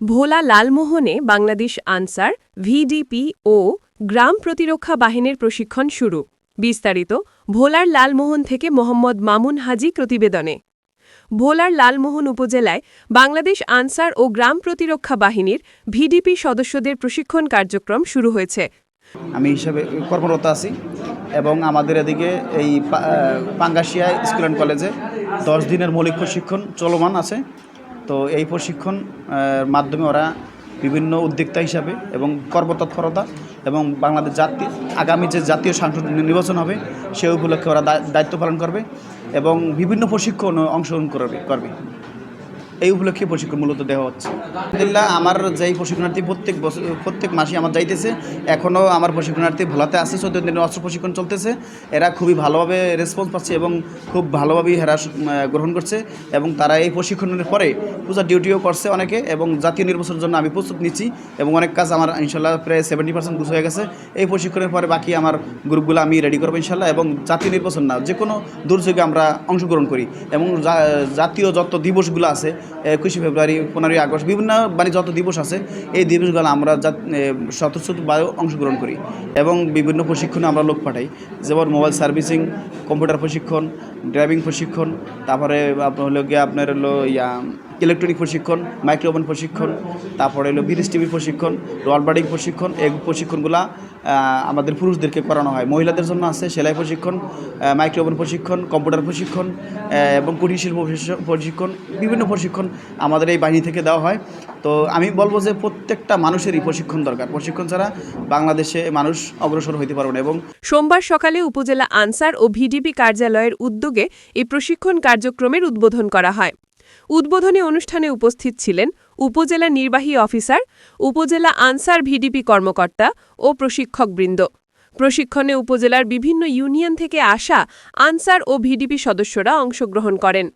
ভোলা লালমোহনে বাংলাদেশ আনসার, ভিডিপি ও গ্রাম প্রতিরক্ষা বাহিনীর প্রশিক্ষণ শুরু। বিস্তারিত ভোলার লালমোহন থেকে মোহাম্মদ মামুন হাজি প্রতিবেদনে। ভোলার লালমোহন উপজেলায় বাংলাদেশ আনসার ও গ্রাম প্রতিরক্ষা বাহিনীর ভিডিপি সদস্যদের প্রশিক্ষণ কার্যক্রম শুরু হয়েছে। আমি হিসাবে কর্মরত আছি এবং আমাদের এদিকে এই পাঙ্গাশিয়া স্কুল অ্যান্ড কলেজে দশ দিনের মৌলিক প্রশিক্ষণ চলমান আছে। তো এই প্রশিক্ষণ মাধ্যমে ওরা বিভিন্ন উদ্যোক্তা হিসাবে এবং কর্মতৎপরতা এবং বাংলাদেশ জাতি, আগামী যে জাতীয় সাংসদ নির্বাচন হবে, সে উপলক্ষে ওরা দায়িত্ব পালন করবে এবং বিভিন্ন প্রশিক্ষণ অংশগ্রহণ করবে করবে। এই উপলক্ষে প্রশিক্ষণ মূলত দেওয়া হচ্ছে। আলহামদুলিল্লাহ, আমার যেই প্রশিক্ষণার্থী প্রত্যেক বছর প্রত্যেক মাসে আমার যাইতেছে, এখনও আমার প্রশিক্ষণার্থী ভোলাতে আছে, চোদ্দ দিনের অস্ত্র প্রশিক্ষণ চলতেছে। এরা খুবই ভালোভাবে রেসপন্স পাচ্ছে এবং খুব ভালোভাবেই এরা গ্রহণ করছে এবং তারা এই প্রশিক্ষণের পরে পূজা ডিউটিও করছে অনেকে এবং জাতীয় নির্বাচনের জন্য আমি প্রস্তুত নিচ্ছি এবং অনেক কাজ আমার ইনশাল্লাহ প্রায় সেভেন্টি পার্সেন্ট হয়ে গেছে। এই প্রশিক্ষণের পরে বাকি আমার গ্রুপগুলো আমি রেডি করব ইনশাল্লাহ এবং জাতীয় নির্বাচন না যে কোনো দুর্যোগে আমরা অংশগ্রহণ করি এবং জাতীয় যত দিবসগুলো আছে একুশে ফেব্রুয়ারি, পনেরোই আগস্ট বিভিন্ন মানে যত দিবস আছে, এই দিবসগুলো আমরা যা স্বতঃস্ফূর্তভাবে অংশগ্রহণ করি এবং বিভিন্ন প্রশিক্ষণে আমরা লোক পাঠাই। যেমন মোবাইল সার্ভিসিং, কম্পিউটার প্রশিক্ষণ, ড্রাইভিং প্রশিক্ষণ, তারপরে আপনার হলো গিয়ে আপনার হলো ইয়া, ইলেকট্রনিক প্রশিক্ষণ, মাইক্রোওভেন প্রশিক্ষণ, তারপরে হলো ব্রিজ টিভি প্রশিক্ষণ রোল বার্ডিং প্রশিক্ষণ এই প্রশিক্ষণগুলা আমাদের পুরুষদেরকে করানো হয়। মহিলাদের জন্য আছে সেলাই প্রশিক্ষণ মাইক্রোওভেন প্রশিক্ষণ, কম্পিউটার প্রশিক্ষণ এবং কুটির শিল্প প্রশিক্ষণ, বিভিন্ন প্রশিক্ষণ আমাদের এই বাহিনী থেকে দেওয়া হয়। তো আমি বলব যে প্রত্যেকটা মানুষেরই প্রশিক্ষণ দরকার। প্রশিক্ষণ ছাড়া বাংলাদেশে মানুষ অগ্রসর হইতে পারবে না এবং সোমবার সকালে উপজেলা আনসার ও ভিডিপি কার্যালয়ের উদ্যোগে এই প্রশিক্ষণ কার্যক্রমের উদ্বোধন করা হয়। উদ্বোধনী অনুষ্ঠানে উপস্থিত ছিলেন উপজেলা নির্বাহী অফিসার, উপজেলা আনসার ভিডিপি কর্মকর্তা ও প্রশিক্ষকবৃন্দ। প্রশিক্ষণে উপজেলার বিভিন্ন ইউনিয়ন থেকে আসা আনসার ও ভিডিপি সদস্যরা অংশগ্রহণ করেন।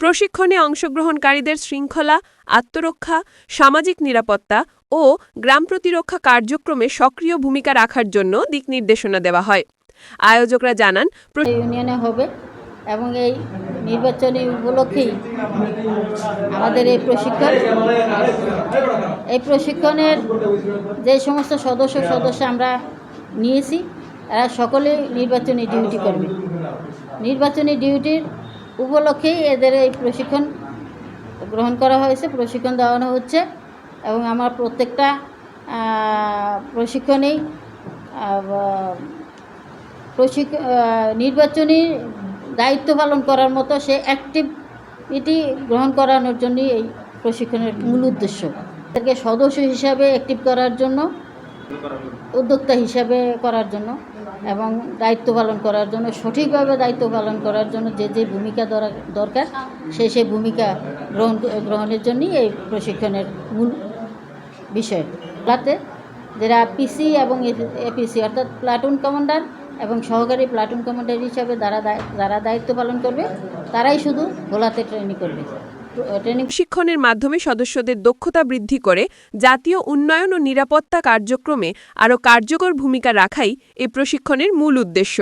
প্রশিক্ষণে অংশগ্রহণকারীদের শৃঙ্খলা, আত্মরক্ষা, সামাজিক নিরাপত্তা ও গ্রাম প্রতিরক্ষা কার্যক্রমে সক্রিয় ভূমিকা রাখার জন্য দিক নির্দেশনা দেওয়া হয়। আয়োজকরা জানান ইউনিয়নে হবে এবং এই নির্বাচনী উপলক্ষেই আমাদের এই প্রশিক্ষণ, এই প্রশিক্ষণের যে সমস্ত সদস্য সদস্য আমরা নিয়েছি, এরা সকলেই নির্বাচনী ডিউটি করবে। নির্বাচনী ডিউটির উপলক্ষেই এদের এই প্রশিক্ষণ গ্রহণ করা হয়েছে, প্রশিক্ষণ দেওয়ানো হচ্ছে এবং আমার প্রত্যেকটা প্রশিক্ষণেই প্রশিক্ষ নির্বাচনী দায়িত্ব পালন করার মতো সে অ্যাক্টিভিটি গ্রহণ করানোর জন্যই এই প্রশিক্ষণের মূল উদ্দেশ্য। তাদেরকে সদস্য হিসাবে অ্যাক্টিভ করার জন্য, উদ্যোক্তা হিসাবে করার জন্য এবং দায়িত্ব পালন করার জন্য, সঠিকভাবে দায়িত্ব পালন করার জন্য যে যে ভূমিকা দরা- দরকার সেই সেই ভূমিকা গ্রহণ গ্রহণের জন্যই এই প্রশিক্ষণের মূল বিষয়। তাতে যারা পিসি এবং এপিসি অর্থাৎ প্লাটুন কমান্ডার এবং সহকারী প্লাটুন কমান্ডার হিসাবে যারা যারা দায়িত্ব পালন করবে, তারাই শুধু ভোলাতে ট্রেনিং করবে। শিক্ষণের মাধ্যমে সদস্যদের দক্ষতা বৃদ্ধি করে জাতীয় উন্নয়ন ও নিরাপত্তা কার্যক্রমে আরও কার্যকর ভূমিকা রাখাই এ প্রশিক্ষণের মূল উদ্দেশ্য।